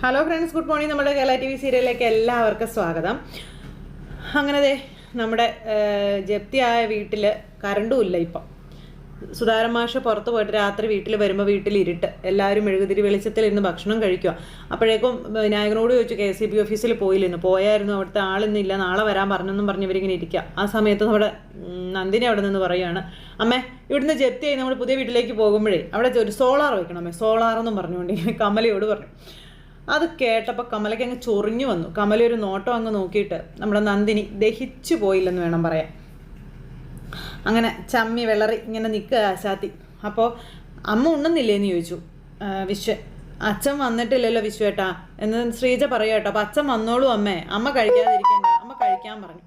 Hello friends good morning നമ്മുടെ Kerala T V സീരിയലിലേക്ക് എല്ലാവർക്കും സ്വാഗതം. അങ്ങനെ ദേ നമ്മുടെ ജപ്തിയായ വീട്ടിൽ കറണ്ടും ഇല്ല ഇപ്പം. സുധാരൻ പുറത്ത് പോയിട്ട് രാത്രി വീട്ടിൽ വരുമ്പോൾ വീട്ടിൽ ഇരുട്ട് എല്ലാവരും മെഴുകുതിരി വെളിച്ചത്തിൽ ഇരുന്ന് ഭക്ഷണം കഴിക്കുക അപ്പോഴേക്കും വിനായകനോട് ചോദിച്ചു കെ സി ബി ഓഫീസിൽ പോയില്ലെന്ന്? പോയായിരുന്നു? അവിടുത്തെ ആളിന്നില്ല നാളെ വരാൻ പറഞ്ഞെന്നും പറഞ്ഞ് ഇവരിങ്ങനെ ഇരിക്കുക ആ സമയത്ത് നമ്മുടെ നന്ദിനി അവിടെ നിന്ന് പറയുകയാണ് അമ്മേ ഇവിടുന്ന് ജപ്തിയായി നമ്മൾ പുതിയ വീട്ടിലേക്ക് പോകുമ്പോഴേ അവിടെ ഒരു സോളാർ വെക്കണം അമ്മേ സോളാർ എന്നും പറഞ്ഞുകൊണ്ട് കമലയോട് പറഞ്ഞു. അത് കേട്ടപ്പോൾ കമലയ്ക്ക് അങ്ങ് ചൊറിഞ്ഞു വന്നു. കമല ഒരു നോട്ടം അങ്ങ് നോക്കിയിട്ട് നമ്മുടെ നന്ദിനി ദഹിച്ചു പോയില്ലെന്ന് വേണം പറയാൻ. അങ്ങനെ ചമ്മി വിളറി ഇങ്ങനെ നിൽക്കുക ആശാത്തി. അപ്പോൾ അമ്മ ഉണ്ണുന്നില്ലേന്ന് ചോദിച്ചു. വിശ്വ അച്ഛൻ വന്നിട്ടില്ലല്ലോ വിശ്വേട്ടാ എന്ന് ശ്രീജ പറയാ കേട്ടോ. അപ്പോൾ അച്ഛൻ വന്നോളൂ അമ്മേ. അമ്മ കഴിക്കാതിരിക്കണ്ട അമ്മ കഴിക്കാൻ പറഞ്ഞു.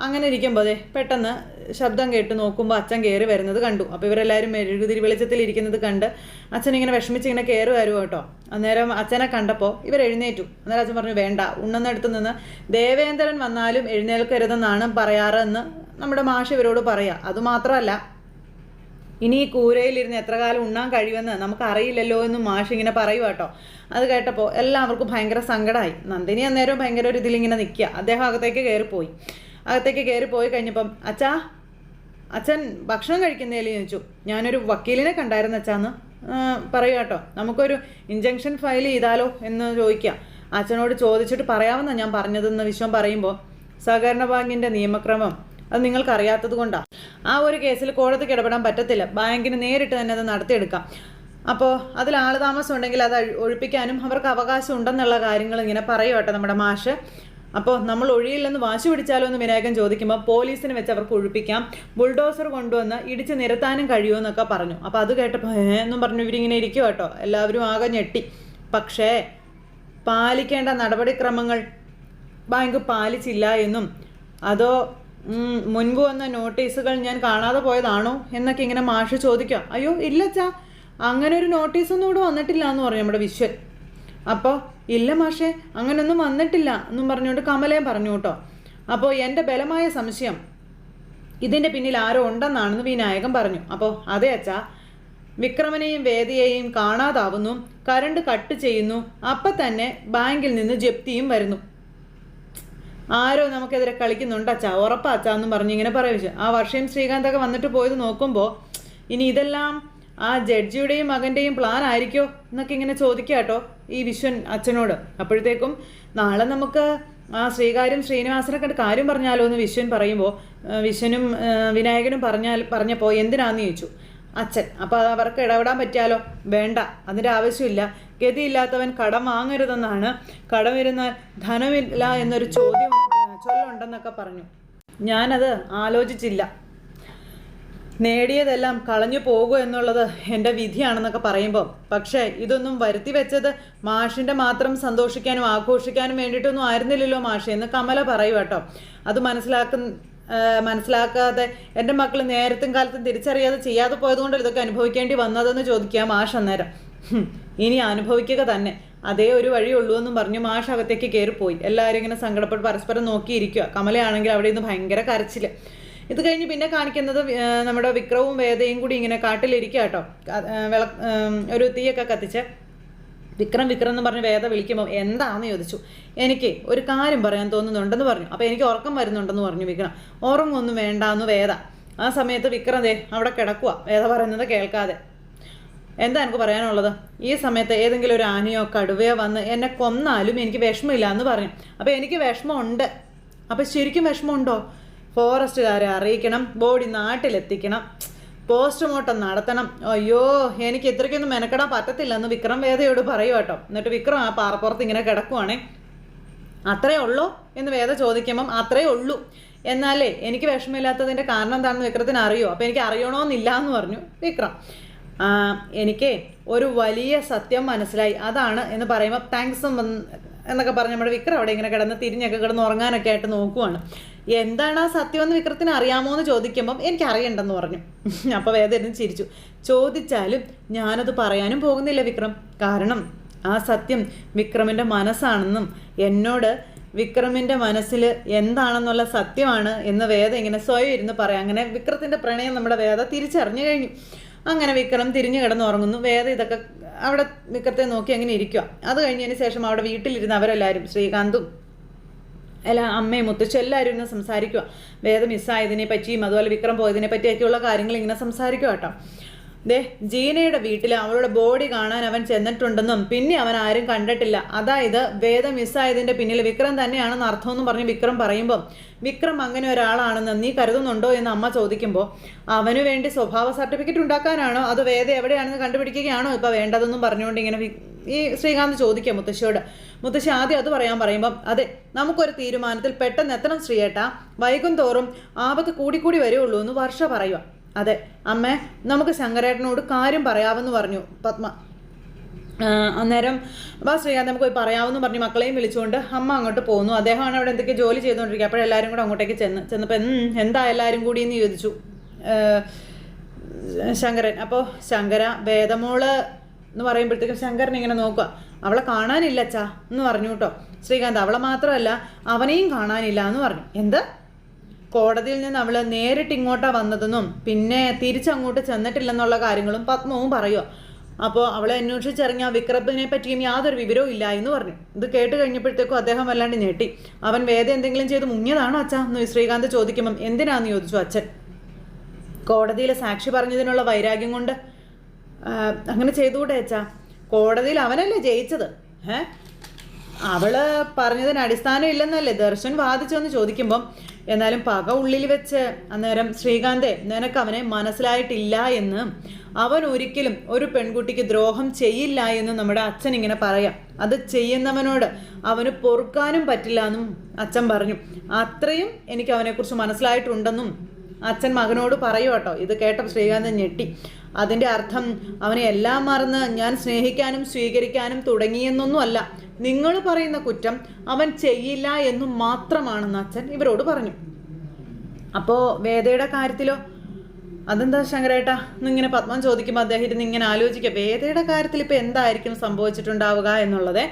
അങ്ങനെ ഇരിക്കുമ്പോൾ അതെ പെട്ടെന്ന് ശബ്ദം കേട്ട് നോക്കുമ്പോൾ അച്ഛൻ കയറി വരുന്നത് കണ്ടു. അപ്പോൾ ഇവരെല്ലാവരും മെഴുകുതിരി വെളിച്ചത്തിൽ ഇരിക്കുന്നത് കണ്ട് അച്ഛൻ ഇങ്ങനെ വിഷമിച്ച് ഇങ്ങനെ കയറി വരുമോ കേട്ടോ. അന്നേരം അച്ഛനെ കണ്ടപ്പോൾ ഇവർ എഴുന്നേറ്റു. അന്നേരം അച്ഛൻ പറഞ്ഞു വേണ്ട ഉണ്ണുന്നിടത്ത് നിന്ന് ദേവേന്ദ്രൻ വന്നാലും എഴുന്നേൽക്കരുതെന്നാണ് പറയാറെന്ന് നമ്മുടെ മാഷ് ഇവരോട് പറയാ. അതുമാത്രമല്ല ഇനി ഈ കൂരയിലിരുന്ന് എത്ര കാലം ഉണ്ണാൻ കഴിയുമെന്ന് നമുക്ക് അറിയില്ലല്ലോ എന്ന് മാഷ് ഇങ്ങനെ പറയുക കേട്ടോ. അത് കേട്ടപ്പോൾ എല്ലാവർക്കും ഭയങ്കര സങ്കടമായി നന്ദിനി അന്നേരം ഭയങ്കര ഒരു ഇതിലിങ്ങനെ നിൽക്കുക. അദ്ദേഹം അകത്തേക്ക് കയറിപ്പോയി. അകത്തേക്ക് കയറി പോയി കഴിഞ്ഞപ്പം അച്ഛാ അച്ഛൻ ഭക്ഷണം കഴിക്കുന്നതിൽ ചോദിച്ചു. ഞാനൊരു വക്കീലിനെ കണ്ടായിരുന്നു അച്ഛാന്ന്. പറയുക കേട്ടോ നമുക്കൊരു ഇഞ്ചക്ഷൻ ഫയൽ ചെയ്താലോ എന്ന് ചോദിക്കുക അച്ഛനോട് ചോദിച്ചിട്ട് പറയാമെന്നാണ് ഞാൻ പറഞ്ഞതെന്ന് വിശ്വം പറയുമ്പോൾ സഹകരണ ബാങ്കിന്റെ നിയമക്രമം അത് നിങ്ങൾക്ക് അറിയാത്തത് കൊണ്ടാണ് ആ ഒരു കേസിൽ കോടതിക്ക് ഇടപെടാൻ പറ്റത്തില്ല. ബാങ്കിന് നേരിട്ട് തന്നെ അത് നടത്തിയെടുക്കാം. അപ്പോൾ അതിൽ ആൾ താമസം ഉണ്ടെങ്കിൽ അത് ഒഴിപ്പിക്കാനും അവർക്ക് അവകാശം ഉണ്ടെന്നുള്ള കാര്യങ്ങൾ ഇങ്ങനെ പറയുക കേട്ടോ നമ്മുടെ മാഷ്. അപ്പോൾ നമ്മൾ ഒഴിയില്ലെന്ന് വാശി പിടിച്ചാലോ എന്ന് വിനായകൻ ചോദിക്കുമ്പോൾ പോലീസിനെ വെച്ച് അവർക്ക് ഒഴിപ്പിക്കാം. ബുൾഡോസർ കൊണ്ടുവന്ന് ഇടിച്ച് നിരത്താനും കഴിയുമോ എന്നൊക്കെ പറഞ്ഞു. അപ്പോൾ അത് കേട്ടപ്പോൾ ഏ എന്നും പറഞ്ഞു ഇവരിങ്ങനെ ഇരിക്കും കേട്ടോ എല്ലാവരും ആകെ ഞെട്ടി. പക്ഷേ പാലിക്കേണ്ട നടപടിക്രമങ്ങൾ ബാങ്ക് പാലിച്ചില്ല എന്നും അതോ മുൻപ് വന്ന നോട്ടീസുകൾ ഞാൻ കാണാതെ പോയതാണോ എന്നൊക്കെ ഇങ്ങനെ മാഷ് ചോദിക്കുക അയ്യോ ഇല്ലച്ചാ. അങ്ങനെ ഒരു നോട്ടീസൊന്നും ഇവിടെ വന്നിട്ടില്ല എന്ന് പറഞ്ഞു നമ്മുടെ വിശ്വൻ. അപ്പോൾ ഇല്ല മാഷേ അങ്ങനൊന്നും വന്നിട്ടില്ല എന്നും പറഞ്ഞുകൊണ്ട് കമലയും പറഞ്ഞു കേട്ടോ. അപ്പോൾ എന്റെ ബലമായ സംശയം ഇതിന്റെ പിന്നിൽ ആരോ ഉണ്ടെന്നാണെന്ന് വിനായകൻ പറഞ്ഞു. അപ്പോൾ അതെ അച്ഛാ വിക്രമനെയും വേദിയെയും കാണാതാവുന്നു കരണ്ട് കട്ട് ചെയ്യുന്നു അപ്പം തന്നെ ബാങ്കിൽ നിന്ന് ജപ്തിയും വരുന്നു. ആരോ നമുക്കെതിരെ കളിക്കുന്നുണ്ട് അച്ഛാ ഉറപ്പാ അച്ഛാ പറഞ്ഞ് ഇങ്ങനെ പറയിച്ചു ആ വർഷയും ശ്രീകാന്തൊക്കെ വന്നിട്ട് പോയത് നോക്കുമ്പോൾ ഇനി ഇതെല്ലാം ആ ജഡ്ജിയുടെയും മകന്റെയും പ്ലാൻ ആയിരിക്കോ എന്നൊക്കെ ഇങ്ങനെ ചോദിക്കുക കേട്ടോ ഈ വിശ്വൻ അച്ഛനോട്. അപ്പോഴത്തേക്കും നാളെ നമുക്ക് ആ ശ്രീകാര്യം ശ്രീനിവാസനെ കണ്ട് കാര്യം പറഞ്ഞാലോ എന്ന് വിശ്വൻ പറയുമ്പോൾ വിശ്വനും വിനായകനും പറഞ്ഞാൽ പറഞ്ഞപ്പോൾ എന്തിനാന്ന് ചോദിച്ചു. അച്ഛൻ അപ്പോൾ അവർക്ക് ഇടപെടാൻ പറ്റിയാലോ? വേണ്ട അതിന്റെ ആവശ്യമില്ല. ഗതിയില്ലാത്തവൻ കടം വാങ്ങരുതെന്നാണ്. കടമിരുന്നാൽ ധനമില്ല എന്നൊരു ചോദ്യം ചൊല്ലുണ്ടെന്നൊക്കെ പറഞ്ഞു. ഞാനത് ആലോചിച്ചില്ല. നേടിയതെല്ലാം കളഞ്ഞു പോകുക എന്നുള്ളത് എന്റെ വിധിയാണെന്നൊക്കെ പറയുമ്പോൾ പക്ഷേ ഇതൊന്നും വരുത്തി വെച്ചത് മാഷിന്റെ മാത്രം സന്തോഷിക്കാനും ആഘോഷിക്കാനും വേണ്ടിയിട്ടൊന്നും ആയിരുന്നില്ലല്ലോ മാഷെ എന്ന് കമല പറയും കേട്ടോ. അത് മനസ്സിലാക്കുന്ന മനസ്സിലാക്കാതെ എന്റെ മക്കൾ നേരത്തും കാലത്തും തിരിച്ചറിയാതെ ചെയ്യാതെ പോയതുകൊണ്ട് ഇതൊക്കെ അനുഭവിക്കേണ്ടി വന്നതെന്ന് ചോദിക്കുക മാഷ് അന്നേരം. ഇനി അനുഭവിക്കുക തന്നെ. അതേ ഒരു വഴിയുള്ളൂ എന്നും പറഞ്ഞു മാഷ് അകത്തേക്ക് കയറിപ്പോയി. എല്ലാവരും ഇങ്ങനെ സങ്കടപ്പെട്ട് പരസ്പരം നോക്കിയിരിക്കുക. കമലയാണെങ്കിൽ അവിടെ ഇന്ന് ഭയങ്കര കരച്ചിൽ ഇത് കഴിഞ്ഞ് പിന്നെ കാണിക്കുന്നത് നമ്മുടെ വിക്രവും വേദയും കൂടി ഇങ്ങനെ കാട്ടിലിരിക്കുക കേട്ടോ വിള ഒരു തീയൊക്കെ കത്തിച്ച്. വിക്രം വിക്രം എന്ന് പറഞ്ഞ് വേദ വിളിക്കുമ്പോൾ എന്താണെന്ന് ചോദിച്ചു. എനിക്ക് ഒരു കാര്യം പറയാൻ തോന്നുന്നുണ്ടെന്ന് പറഞ്ഞു. അപ്പോൾ എനിക്ക് ഉറക്കം വരുന്നുണ്ടെന്ന് പറഞ്ഞു വിക്രം. ഉറങ്ങൊന്നും വേണ്ടാന്ന് വേദ. ആ സമയത്ത് വിക്രം ദേ അവിടെ കിടക്കുക വേദ പറയുന്നത് കേൾക്കാതെ. എന്താ എനിക്ക് പറയാനുള്ളത്? ഈ സമയത്ത് ഏതെങ്കിലും ഒരു ആനയോ കടുവയോ വന്ന് എന്നെ കൊന്നാലും എനിക്ക് വിഷമമില്ല എന്ന് പറഞ്ഞു. അപ്പോൾ എനിക്ക് വിഷമമുണ്ട്. അപ്പോൾ ശരിക്കും വിഷമമുണ്ടോ? ഫോറസ്റ്റുകാരെ അറിയിക്കണം ബോഡി നാട്ടിലെത്തിക്കണം പോസ്റ്റ്മോർട്ടം നടത്തണം. അയ്യോ എനിക്ക് ഇത്രയ്ക്കൊന്നും മെനക്കെടാൻ പറ്റത്തില്ല എന്ന് വിക്രം വേദയോട് പറയൂ കേട്ടോ. എന്നിട്ട് വിക്രം ആ പാറപ്പുറത്ത് ഇങ്ങനെ കിടക്കുവാണേ. അത്രേ ഉള്ളൂ എന്ന് വേദ ചോദിക്കുമ്പം അത്രേ ഉള്ളൂ. എന്നാലേ എനിക്ക് വിഷമമില്ലാത്തതിന്റെ കാരണം എന്താണെന്ന് വിക്രത്തിന് അറിയോ? അപ്പോൾ എനിക്ക് അറിയണമെന്നില്ല എന്ന് പറഞ്ഞു വിക്രം. എനിക്ക് ഒരു വലിയ സത്യം മനസ്സിലായി. അതാണ് എന്ന് പറയുമ്പോൾ താങ്ക്സ് എന്നൊക്കെ പറഞ്ഞ് നമ്മുടെ വിക്രം അവിടെ ഇങ്ങനെ കിടന്ന് തിരിഞ്ഞൊക്കെ കിടന്ന് ഉറങ്ങാനൊക്കെ ആയിട്ട് നോക്കുവാണ്. എന്താണ് ആ സത്യം എന്ന് വിക്രത്തിന് അറിയാമോ എന്ന് ചോദിക്കുമ്പം എനിക്ക് അറിയണ്ടെന്ന് പറഞ്ഞു. അപ്പോൾ വേദ ഇരുന്ന് ചിരിച്ചു. ചോദിച്ചാലും ഞാനത് പറയാനും പോകുന്നില്ല വിക്രം. കാരണം ആ സത്യം വിക്രമിന്റെ മനസ്സാണെന്നും എന്നോട് വിക്രമിന്റെ മനസ്സിൽ എന്താണെന്നുള്ള സത്യമാണ് എന്ന് വേദ ഇങ്ങനെ സ്വയം ഇരുന്ന് പറയാം. അങ്ങനെ വിക്രത്തിന്റെ പ്രണയം നമ്മുടെ വേദ തിരിച്ചറിഞ്ഞു കഴിഞ്ഞു. അങ്ങനെ വിക്രം തിരിഞ്ഞു കിടന്നുറങ്ങുന്നു. വേദ ഇതൊക്കെ അവിടെ വിക്രത്തെ നോക്കി അങ്ങനെ ഇരിക്കുക അത് കഴിഞ്ഞതിന് ശേഷം അവിടെ വീട്ടിലിരുന്ന് അവരെല്ലാവരും ശ്രീകാന്തും അല്ല അമ്മയും മുത്തച്ഛ എല്ലാവരും ഇങ്ങനെ സംസാരിക്കുക വേദം മിസ്സായതിനെ പറ്റിയും അതുപോലെ വിക്രം പോയതിനെ പറ്റിയൊക്കെയുള്ള കാര്യങ്ങൾ ഇങ്ങനെ സംസാരിക്കുക കേട്ടോ. ദേ ജീനയുടെ വീട്ടിൽ അവളുടെ ബോഡി കാണാൻ അവൻ ചെന്നിട്ടുണ്ടെന്നും പിന്നെ അവൻ ആരും കണ്ടിട്ടില്ല. അതായത് വേദം മിസ്സായതിന്റെ പിന്നിൽ വിക്രം തന്നെയാണെന്ന് എന്ന് പറഞ്ഞ് വിക്രം പറയുമ്പോൾ വിക്രം അങ്ങനെ ഒരാളാണെന്ന് നീ കരുതുന്നുണ്ടോ? എന്ന് അമ്മ ചോദിക്കുമ്പോൾ അവന് വേണ്ടി സ്വഭാവ സർട്ടിഫിക്കറ്റ് ഉണ്ടാക്കാനാണോ? അത് വേദ എവിടെയാണെന്ന് കണ്ടുപിടിക്കുകയാണോ ഇപ്പോൾ വേണ്ടതെന്നും പറഞ്ഞുകൊണ്ട് ഇങ്ങനെ ഈ ശ്രീകാന്ത് ചോദിക്കുക മുത്തശ്ശിയോട്. മുത്തശ്ശി ആദ്യം അത് പറയാൻ പറയുമ്പം അതെ നമുക്കൊരു തീരുമാനത്തിൽ പെട്ടെന്ന് എത്തണം ശ്രീയേട്ട വൈകുന്തോറും ആപത്ത് കൂടിക്കൂടി വരുള്ളൂ എന്ന് വർഷ പറയുക അതെ. അമ്മേ നമുക്ക് ശങ്കരേട്ടനോട് കാര്യം പറയാമെന്ന് പറഞ്ഞു പത്മ. അന്നേരം വാ ശ്രീകാന്ത് നമുക്ക് പോയി പറയാമെന്ന് പറഞ്ഞ് മക്കളെയും വിളിച്ചുകൊണ്ട് അമ്മ അങ്ങോട്ട് പോകുന്നു അദ്ദേഹമാണ് അവിടെ എന്തൊക്കെ ജോലി ചെയ്തുകൊണ്ടിരിക്കുക. അപ്പോൾ എല്ലാവരും കൂടെ അങ്ങോട്ടേക്ക് ചെന്ന് ചെന്നപ്പോൾ എന്താ എല്ലാവരും കൂടി എന്ന് ചോദിച്ചു. ശങ്കരൻ. അപ്പോൾ ശങ്കര വേദമോൾ എന്ന് പറയുമ്പോഴത്തേക്കും ശങ്കരൻ ഇങ്ങനെ നോക്കുക. അവളെ കാണാനില്ല അച്ഛാ എന്ന് പറഞ്ഞു കേട്ടോ. ശ്രീകാന്ത് അവളെ മാത്രമല്ല അവനെയും കാണാനില്ല എന്ന് പറഞ്ഞു. എന്ത്? കോടതിയിൽ നിന്ന് അവൾ നേരിട്ട് ഇങ്ങോട്ടാ വന്നതെന്നും പിന്നെ തിരിച്ചങ്ങോട്ട് ചെന്നിട്ടില്ലെന്നുള്ള കാര്യങ്ങളും പത്മവും പറയുക അപ്പോൾ അവളെ അന്വേഷിച്ചിറങ്ങിയ വിക്രത്തിനെ പറ്റിയും യാതൊരു വിവരവും ഇല്ല എന്ന് പറഞ്ഞു. ഇത് കേട്ട് കഴിഞ്ഞപ്പോഴത്തേക്കും അദ്ദേഹം വല്ലാണ്ട് ഞെട്ടി. അവൻ വേദ എന്തെങ്കിലും ചെയ്ത് മുങ്ങിയതാണോ അച്ഛ എന്ന് ശ്രീകാന്ത് ചോദിക്കുമ്പം എന്തിനാന്ന്? ചോദിച്ചു അച്ഛൻ. കോടതിയിലെ സാക്ഷി പറഞ്ഞതിനുള്ള വൈരാഗ്യം കൊണ്ട് അങ്ങനെ ചെയ്തുകൂടെ അച്ഛാ. കോടതിയിൽ അവനല്ലേ ജയിച്ചത്? ഏ? അവൾ പറഞ്ഞതിന് അടിസ്ഥാനം ഇല്ലെന്നല്ലേ ദർശൻ വാദിച്ചെന്ന് ചോദിക്കുമ്പം എന്നാലും പക ഉള്ളിൽ വെച്ച് അന്നേരം ശ്രീകാന്തെ നിനക്ക് അവനെ മനസ്സിലായിട്ടില്ല എന്ന്. അവൻ ഒരിക്കലും ഒരു പെൺകുട്ടിക്ക് ദ്രോഹം ചെയ്യില്ല എന്ന് നമ്മുടെ അച്ഛൻ ഇങ്ങനെ പറയാം. അത് ചെയ്യുന്നവനോട് അവന് പൊറുക്കാനും പറ്റില്ല എന്നും അച്ഛൻ പറഞ്ഞു. അത്രയും എനിക്ക് അവനെക്കുറിച്ച് മനസ്സിലായിട്ടുണ്ടെന്നും അച്ഛൻ മകനോട് പറയൂ കേട്ടോ. ഇത് കേട്ടപ്പോൾ ശ്രീകാന്തൻ ഞെട്ടി. അതിന്റെ അർത്ഥം അവനെ എല്ലാം മറന്ന് ഞാൻ സ്നേഹിക്കാനും സ്വീകരിക്കാനും തുടങ്ങിയെന്നൊന്നുമല്ല നിങ്ങൾ പറയുന്ന കുറ്റം അവൻ ചെയ്യില്ല എന്നു മാത്രമാണെന്ന് അച്ഛൻ ഇവരോട് പറഞ്ഞു. അപ്പോൾ വേദയുടെ കാര്യത്തിലോ? അതെന്താ ശങ്കരേട്ടാ? എന്നിങ്ങനെ പത്മം ചോദിക്കുമ്പോൾ അദ്ദേഹത്തിന് ഇങ്ങനെ ആലോചിക്കുക. വേദയുടെ കാര്യത്തിൽ ഇപ്പോൾ എന്തായിരിക്കും സംഭവിച്ചിട്ടുണ്ടാവുക എന്നുള്ളത്.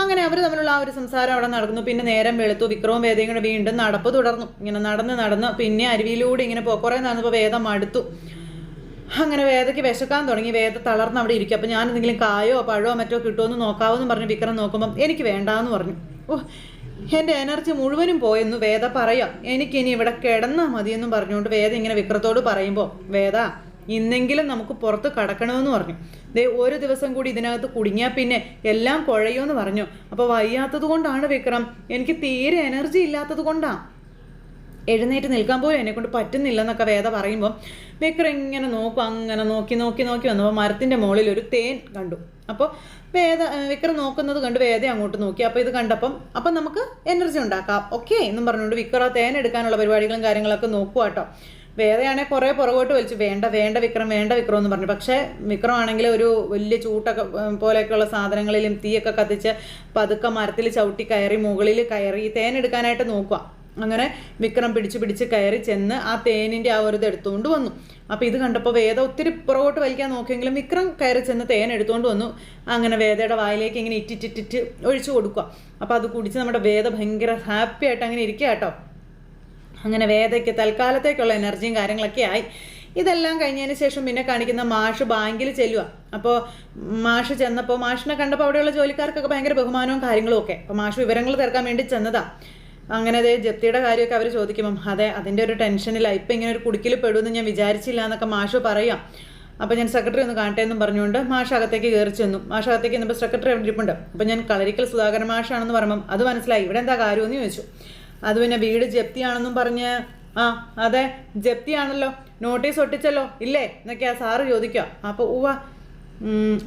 അങ്ങനെ അവർ തമ്മിലുള്ള ആ ഒരു സംസാരം അവിടെ നടക്കുന്നു പിന്നെ നേരം വെളുത്തു. വിക്രവും വേദയും കൂടെ വീണ്ടും നടപ്പ് തുടർന്നു. ഇങ്ങനെ നടന്ന് നടന്ന് പിന്നെ അരുവിയിലൂടെ ഇങ്ങനെ പോ കുറേ നടന്നപ്പോൾ വേദം മടുത്തു അങ്ങനെ വേദയ്ക്ക് വിശക്കാൻ തുടങ്ങി. വേദ തളർന്ന് അവിടെ ഇരിക്കും. അപ്പം ഞാൻ എന്തെങ്കിലും കായോ പഴമോ മറ്റോ കിട്ടുമോ എന്ന് നോക്കാവെന്ന് പറഞ്ഞ് വിക്രം നോക്കുമ്പം എനിക്ക് വേണ്ടാന്ന് പറഞ്ഞു. ഓ എന്റെ എനർജി മുഴുവനും പോയെന്ന് വേദ പറയാം. എനിക്കിനി ഇവിടെ കിടന്നാൽ മതിയെന്നും പറഞ്ഞുകൊണ്ട് വേദ ഇങ്ങനെ വിക്രത്തോട് പറയുമ്പോൾ വേദ ഇന്നെങ്കിലും നമുക്ക് പുറത്ത് കടക്കണമെന്ന് പറഞ്ഞു. ദേ ഒരു ദിവസം കൂടി ഇതിനകത്ത് കുടുങ്ങിയാൽ പിന്നെ എല്ലാം കുഴയുമെന്ന് പറഞ്ഞു. അപ്പോൾ വയ്യാത്തത് കൊണ്ടാണ് വിക്രം. എനിക്ക് തീരെ എനർജി ഇല്ലാത്തത് കൊണ്ടാണ് എഴുന്നേറ്റ് നിൽക്കാൻ പോലും എന്നെ കൊണ്ട് പറ്റുന്നില്ലെന്നൊക്കെ വേദ പറയുമ്പോൾ വിക്രം ഇങ്ങനെ നോക്കും അങ്ങനെ നോക്കി നോക്കി നോക്കി വന്നപ്പോൾ മരത്തിന്റെ മുകളിൽ ഒരു തേൻ കണ്ടു. അപ്പോൾ വേദ വിക്രം നോക്കുന്നത് കണ്ട് വേദ അങ്ങോട്ട് നോക്കി. അപ്പോൾ ഇത് കണ്ടപ്പം അപ്പം നമുക്ക് എനർജി ഉണ്ടാക്കാം. ഓക്കെ എന്നും പറഞ്ഞുകൊണ്ട് വിക്രം തേൻ എടുക്കാനുള്ള പരിപാടികളും കാര്യങ്ങളൊക്കെ നോക്കുക കേട്ടോ വേദയാണെങ്കിൽ കുറേ പുറകോട്ട് വലിച്ചു. വേണ്ട വേണ്ട വിക്രം വേണ്ട വിക്രം എന്ന് പറഞ്ഞു. പക്ഷേ വിക്രം ആണെങ്കിൽ ഒരു വലിയ ചൂട്ടൊക്കെ പോലെയൊക്കെയുള്ള സാധനങ്ങളിലും തീയൊക്കെ കത്തിച്ച് പതുക്കെ മരത്തിൽ ചവിട്ടി കയറി മുകളിൽ കയറി തേൻ എടുക്കാനായിട്ട് നോക്കുക. അങ്ങനെ വിക്രം പിടിച്ച് പിടിച്ച് കയറി ചെന്ന് ആ തേനിന്റെ ആ ഒരു ഇത് എടുത്തുകൊണ്ട് വന്നു. അപ്പോൾ ഇത് കണ്ടപ്പോൾ വേദ ഒത്തിരി പുറകോട്ട് വലിക്കാൻ നോക്കിയെങ്കിലും വിക്രം കയറി ചെന്ന് തേൻ എടുത്തുകൊണ്ട് വന്നു. അങ്ങനെ വേദയുടെ വായിലേക്ക് ഇങ്ങനെ ഇറ്റിറ്റിറ്റിറ്റ് ഒഴിച്ചു കൊടുക്കുക. അപ്പോൾ അത് കുടിച്ച് നമ്മുടെ വേദ ഭയങ്കര ഹാപ്പി ആയിട്ട് അങ്ങനെ ഇരിക്കുക കേട്ടോ. അങ്ങനെ വേദയ്ക്ക് തൽക്കാലത്തേക്കുള്ള എനർജിയും കാര്യങ്ങളൊക്കെ ആയി. ഇതെല്ലാം കഴിഞ്ഞതിന് ശേഷം പിന്നെ കാണിക്കുന്ന മാഷ് ബാങ്കിൽ ചെല്ലുക അപ്പോൾ മാഷ് ചെന്നപ്പോൾ മാഷിനെ കണ്ടപ്പോൾ അവിടെയുള്ള ജോലിക്കാർക്കൊക്കെ ഭയങ്കര ബഹുമാനവും കാര്യങ്ങളും ഒക്കെ. അപ്പോൾ മാഷ് വിവരങ്ങൾ തീർക്കാൻ വേണ്ടി ചെന്നതാ. അങ്ങനെ അതേ ജപ്തിയുടെ കാര്യമൊക്കെ അവർ ചോദിക്കുമ്പം അതെ അതിന്റെ ഒരു ടെൻഷനില്ല ഇപ്പം ഇങ്ങനെ ഒരു കുടുക്കിൽ പെടുമെന്ന് ഞാൻ വിചാരിച്ചില്ല എന്നൊക്കെ മാഷ് പറയാം. അപ്പോൾ ഞാൻ സെക്രട്ടറി ഒന്ന് കാണട്ടെ എന്നും പറഞ്ഞുകൊണ്ട് മാഷ് അകത്തേക്ക് കയറി ചെന്നു. മാഷ് അകത്തേക്ക് ചെന്നപ്പോൾ സെക്രട്ടറി അവിടെ ഇരിപ്പുണ്ട്. അപ്പോൾ ഞാൻ കളരിക്കൽ സുധാകരൻ മാഷാണെന്ന് പറയുമ്പം അത് മനസ്സിലായി. ഇവിടെ എന്താ കാര്യമെന്ന് ചോദിച്ചു. അത് പിന്നെ വീട് ജപ്തിയാണെന്നും പറഞ്ഞ് ആ അതെ ജപ്തിയാണല്ലോ. നോട്ടീസ് ഒട്ടിച്ചല്ലോ. ഇല്ലേ? എന്നൊക്കെയാ സാറ് ചോദിക്കുക. അപ്പോൾ ഉവ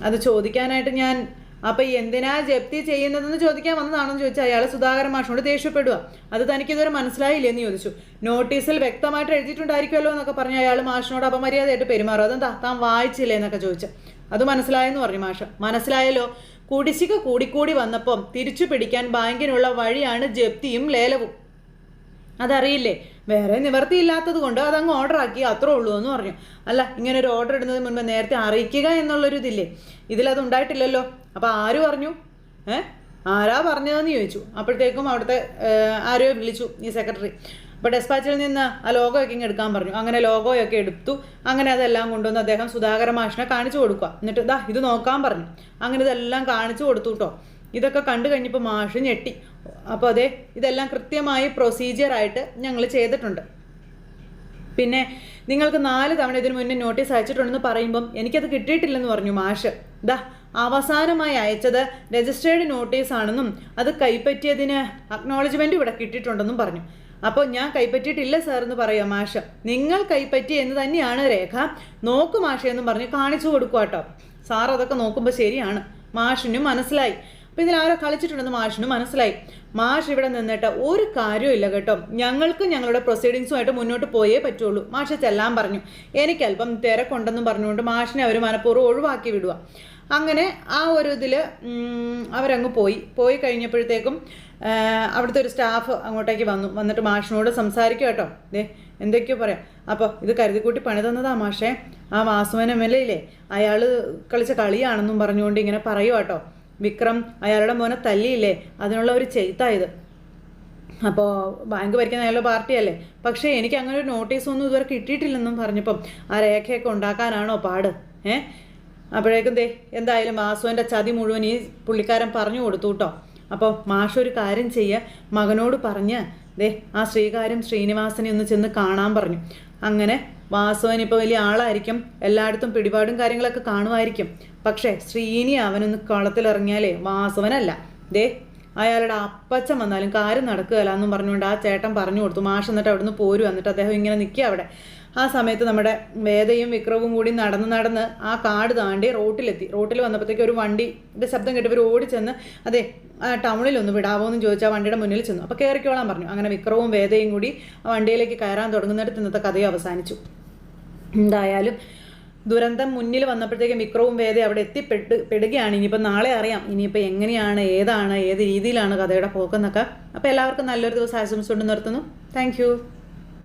അത് ചോദിക്കാനായിട്ട് ഞാൻ അപ്പോൾ എന്തിനാ ജപ്തി ചെയ്യുന്നതെന്ന് ചോദിക്കാൻ വന്നതാണെന്ന് ചോദിച്ചാൽ അയാൾ സുധാകരൻ മാഷിനോട് ദേഷ്യപ്പെടുക. അത് തനിക്ക് ഇതുവരെ മനസ്സിലായില്ലേ എന്ന് ചോദിച്ചു. നോട്ടീസിൽ വ്യക്തമായിട്ട് എഴുതിയിട്ടുണ്ടായിരിക്കുമല്ലോ എന്നൊക്കെ പറഞ്ഞ് അയാൾ മാഷിനോട് അപമര്യാദയായിട്ട് പെരുമാറും അതെന്താ? താൻ വായിച്ചില്ലേ എന്നൊക്കെ ചോദിച്ചു. അത് മനസ്സിലായെന്ന് പറഞ്ഞു മാഷ്. മനസ്സിലായല്ലോ? കുടിശ്ശിക കൂടിക്കൂടി വന്നപ്പം തിരിച്ചു പിടിക്കാൻ ബാങ്കിനുള്ള വഴിയാണ് ജപ്തിയും ലേലവും. അതറിയില്ലേ? വേറെ നിവർത്തിയില്ലാത്തത് കൊണ്ട് അതങ്ങ് ഓർഡർ ആക്കി അത്രേ ഉള്ളൂ എന്ന് പറഞ്ഞു. അല്ല ഇങ്ങനെ ഒരു ഓർഡർ ഇടുന്നതിന് മുൻപ് നേരത്തെ അറിയിക്കുക എന്നുള്ളൊരു ഇതില്ലേ? ഇതിലത് ഉണ്ടായിട്ടില്ലല്ലോ. അപ്പോൾ ആര് പറഞ്ഞു? ഏ? ആരാ പറഞ്ഞതെന്ന് ചോദിച്ചു. അപ്പോഴത്തേക്കും അവിടുത്തെ ആരോ വിളിച്ചു ഈ സെക്രട്ടറി അപ്പോൾ ഡെസ്പാച്ചിൽ നിന്ന് ആ ലോഗോ ഒക്കെ ഇങ്ങ് എടുക്കാൻ പറഞ്ഞു. അങ്ങനെ ലോഗോയൊക്കെ എടുത്തു. അങ്ങനെ അതെല്ലാം കൊണ്ടുവന്ന് അദ്ദേഹം സുധാകര മാഷിനെ കാണിച്ചു കൊടുക്കുക എന്നിട്ട് ദാ ഇത് നോക്കാൻ പറഞ്ഞു. അങ്ങനെ ഇതെല്ലാം കാണിച്ചു കൊടുത്തു കേട്ടോ ഇതൊക്കെ കണ്ടു കഴിഞ്ഞപ്പോൾ മാഷ് ഞെട്ടി. അപ്പോൾ അതെ ഇതെല്ലാം കൃത്യമായി പ്രൊസീജിയറായിട്ട് ഞങ്ങൾ ചെയ്തിട്ടുണ്ട്. പിന്നെ നിങ്ങൾക്ക് നാല് തവണ ഇതിനു മുന്നേ നോട്ടീസ് അയച്ചിട്ടുണ്ടെന്ന് പറയുമ്പം എനിക്കത് കിട്ടിയിട്ടില്ലെന്ന് പറഞ്ഞു മാഷ്. ദാ അവസാനമായി അയച്ചത് രജിസ്റ്റേർഡ് നോട്ടീസ് ആണെന്നും അത് കൈപ്പറ്റിയതിന് അക്നോളജ്മെന്റ് ഇവിടെ കിട്ടിയിട്ടുണ്ടെന്നും പറഞ്ഞു. അപ്പോൾ ഞാൻ കൈപ്പറ്റിയിട്ടില്ല സാർ എന്ന് പറയാം മാഷ്. നിങ്ങൾ കൈപ്പറ്റി എന്ന് തന്നെയാണ് രേഖ. നോക്കു മാഷ എന്നും പറഞ്ഞ് കാണിച്ചു കൊടുക്കുക കേട്ടോ സാർ അതൊക്കെ നോക്കുമ്പോൾ ശരിയാണ്. മാഷിനും മനസ്സിലായി. അപ്പോൾ ഇതിൽ ആരോ കളിച്ചിട്ടുണ്ടെന്ന് മാഷിന് മനസ്സിലായി. മാഷ് ഇവിടെ നിന്നിട്ട് ഒരു കാര്യമില്ല കേട്ടോ. ഞങ്ങൾക്ക് ഞങ്ങളുടെ പ്രൊസീഡിങ്സുമായിട്ട് മുന്നോട്ട് പോയേ പറ്റുള്ളൂ. മാഷ് ചെല്ലാൻ പറഞ്ഞു. എനിക്കല്പം തിരക്കുണ്ടെന്നും പറഞ്ഞുകൊണ്ട് മാഷിനെ അവർ മനഃപൂർവം ഒഴിവാക്കി വിടുക. അങ്ങനെ ആ ഒരു ഇതിൽ അവരങ്ങ് പോയി. പോയി കഴിഞ്ഞപ്പോഴത്തേക്കും അവിടുത്തെ ഒരു സ്റ്റാഫ് അങ്ങോട്ടേക്ക് വന്നു. വന്നിട്ട് മാഷിനോട് സംസാരിക്കും കേട്ടോ. ദേ എന്തൊക്കെയോ പറയാം. അപ്പോൾ ഇത് കരുതിക്കൂട്ടി പണി തന്നതാ മാഷേ. ആ വാസുവൻ എം എയില്ലേ അയാൾ കളിച്ച കളിയാണെന്നും പറഞ്ഞുകൊണ്ട് ഇങ്ങനെ പറയുക കേട്ടോ. വിക്രം അയാളുടെ മോനെ തല്ലിയില്ലേ? അതിനുള്ള ഒരു ചെയ്ത്തായത്. അപ്പോൾ ബാങ്ക് ഭരിക്കുന്ന അയാളുടെ പാർട്ടിയല്ലേ? പക്ഷേ എനിക്ക് അങ്ങനെ ഒരു നോട്ടീസൊന്നും ഇതുവരെ കിട്ടിയിട്ടില്ലെന്നും പറഞ്ഞപ്പം ആ രേഖയൊക്കെ ഉണ്ടാക്കാനാണോ പാട്? ഏ? അപ്പോഴേക്കും ദേ എന്തായാലും വാസുവിന്റെ ചതി മുഴുവൻ ഈ പുള്ളിക്കാരൻ പറഞ്ഞു കൊടുത്തു കേട്ടോ അപ്പോൾ മാഷ് ഒരു കാര്യം ചെയ്യുക മകനോട് പറഞ്ഞ് ദേ ആ ശ്രീകാര്യം ശ്രീനിവാസനെ ഒന്ന് ചെന്ന് കാണാൻ പറഞ്ഞു. അങ്ങനെ വാസവൻ ഇപ്പോൾ വലിയ ആളായിരിക്കും എല്ലായിടത്തും പിടിപാടും കാര്യങ്ങളൊക്കെ കാണുമായിരിക്കും. പക്ഷേ ശ്രീനി അവനൊന്ന് കളത്തിലിറങ്ങിയാലേ വാസവനല്ല. ദേ അയാളുടെ അപ്പച്ചൻ വന്നാലും കാര്യം നടക്കുകയില്ല എന്നും പറഞ്ഞുകൊണ്ട് ആ ചേട്ടൻ പറഞ്ഞു കൊടുത്തു. മാഷ് എന്നിട്ട് അവിടുന്ന് പോരും. എന്നിട്ട് അദ്ദേഹം ഇങ്ങനെ നിൽക്കുക അവിടെ. ആ സമയത്ത് നമ്മുടെ വേദയും വിക്രവും കൂടി നടന്ന് നടന്ന് ആ കാട് താണ്ടി റോട്ടിലെത്തി. റോട്ടിൽ വന്നപ്പോഴത്തേക്ക് ഒരു വണ്ടിയുടെ ശബ്ദം കേട്ടവർ ഓടിച്ചെന്ന് അതെ ആ ടൗണിൽ ഒന്ന് വിടാവോ എന്ന് ചോദിച്ചാൽ വണ്ടിയുടെ മുന്നിൽ ചെന്നു. അപ്പോൾ കയറിക്കോളാൻ പറഞ്ഞു. അങ്ങനെ വിക്രവും വേദയും കൂടി ആ വണ്ടിയിലേക്ക് കയറാൻ തുടങ്ങുന്നിടത്ത് ഇന്നത്തെ കഥയും അവസാനിച്ചു. എന്തായാലും ദുരന്തം മുന്നിൽ വന്നപ്പോഴത്തേക്കും വിക്രവും വേദ അവിടെ എത്തിപ്പെട്ട് പെടുകയാണ്. ഇനിയിപ്പോൾ നാളെ അറിയാം. ഇനിയിപ്പോൾ എങ്ങനെയാണ് ഏതാണ് ഏത് രീതിയിലാണ് കഥയുടെ പോക്കെന്നൊക്കെ. അപ്പോൾ എല്ലാവർക്കും നല്ലൊരു ദിവസം ആശംസിച്ചുകൊണ്ട് നിർത്തുന്നു. താങ്ക്